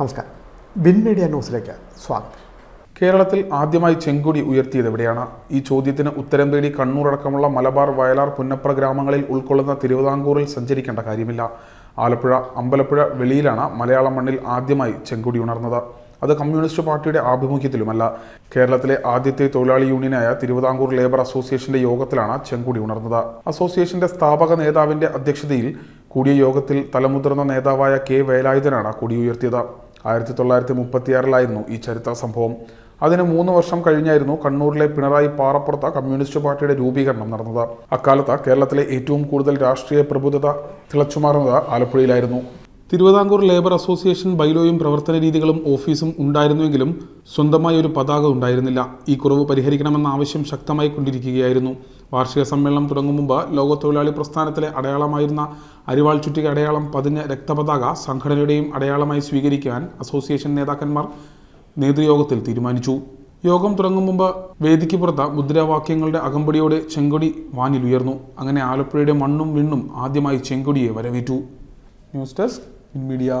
നമസ്കാരം. Win media ന്യൂസിലേക്ക് സ്വാഗതം. കേരളത്തിൽ ആദ്യമായി ചെങ്കൊടി ഉയർത്തിയത് എവിടെയാണ്? ഈ ചോദ്യത്തിന് ഉത്തരം തേടി കണ്ണൂർ അടക്കമുള്ള മലബാർ വയലാർ പുന്നപ്ര ഗ്രാമങ്ങളിൽ ഉൾക്കൊള്ളുന്ന തിരുവിതാംകൂറിൽ സഞ്ചരിക്കേണ്ട കാര്യമില്ല. ആലപ്പുഴ അമ്പലപ്പുഴ വെളിയിലാണ് മലയാള മണ്ണിൽ ആദ്യമായി ചെങ്കൊടി ഉണർന്നത്. അത് കമ്മ്യൂണിസ്റ്റ് പാർട്ടിയുടെ ആഭിമുഖ്യത്തിലുമല്ല. കേരളത്തിലെ ആദ്യത്തെ തൊഴിലാളി യൂണിയനായ തിരുവിതാംകൂർ ലേബർ അസോസിയേഷന്റെ യോഗത്തിലാണ് ചെങ്കുടി ഉണർന്നത്. അസോസിയേഷന്റെ സ്ഥാപക നേതാവിന്റെ അധ്യക്ഷതയിൽ കൂടിയ യോഗത്തിൽ തലമുതിർന്ന നേതാവായ കെ വേലായുധനാണ് കൊടി ഉയർത്തിയത്. ആയിരത്തി തൊള്ളായിരത്തി മുപ്പത്തിയാറിലായിരുന്നു ഈ ചരിത്ര സംഭവം അതിന് മൂന്ന് വർഷം കഴിഞ്ഞായിരുന്നു കണ്ണൂരിലെ പിണറായി പാറപ്പുറത്ത് കമ്മ്യൂണിസ്റ്റ് പാർട്ടിയുടെ രൂപീകരണം നടന്നത്. അക്കാലത്ത് കേരളത്തിലെ ഏറ്റവും കൂടുതൽ രാഷ്ട്രീയ പ്രബുദ്ധത തിളച്ചുമാറുന്നത് ആലപ്പുഴയിലായിരുന്നു. തിരുവിതാംകൂർ ലേബർ അസോസിയേഷൻ ബൈലോയും പ്രവർത്തന രീതികളും ഓഫീസും ഉണ്ടായിരുന്നുവെങ്കിലും സ്വന്തമായി ഒരു പതാക ഉണ്ടായിരുന്നില്ല. ഈ കുറവ് പരിഹരിക്കണമെന്ന ആവശ്യം ശക്തമായി കൊണ്ടിരിക്കുകയായിരുന്നു. വാർഷിക സമ്മേളനം തുടങ്ങും മുമ്പ് ലോക തൊഴിലാളി പ്രസ്ഥാനത്തിലെ അടയാളമായിരുന്ന അരിവാൾ ചുറ്റിക അടയാളം പതിഞ്ഞ രക്തപതാക സംഘടനയുടെയും അടയാളമായി സ്വീകരിക്കാൻ അസോസിയേഷൻ നേതാക്കന്മാർ നേതൃയോഗത്തിൽ തീരുമാനിച്ചു. യോഗം തുടങ്ങും മുമ്പ് വേദിക്ക് പുറത്ത് മുദ്രാവാക്യങ്ങളുടെ അകമ്പടിയോടെ ചെങ്കൊടി വാനിലുയർന്നു അങ്ങനെ ആലപ്പുഴയുടെ മണ്ണും വിണ്ണും ആദ്യമായി ചെങ്കൊടിയെ വരവേറ്റു. News desk media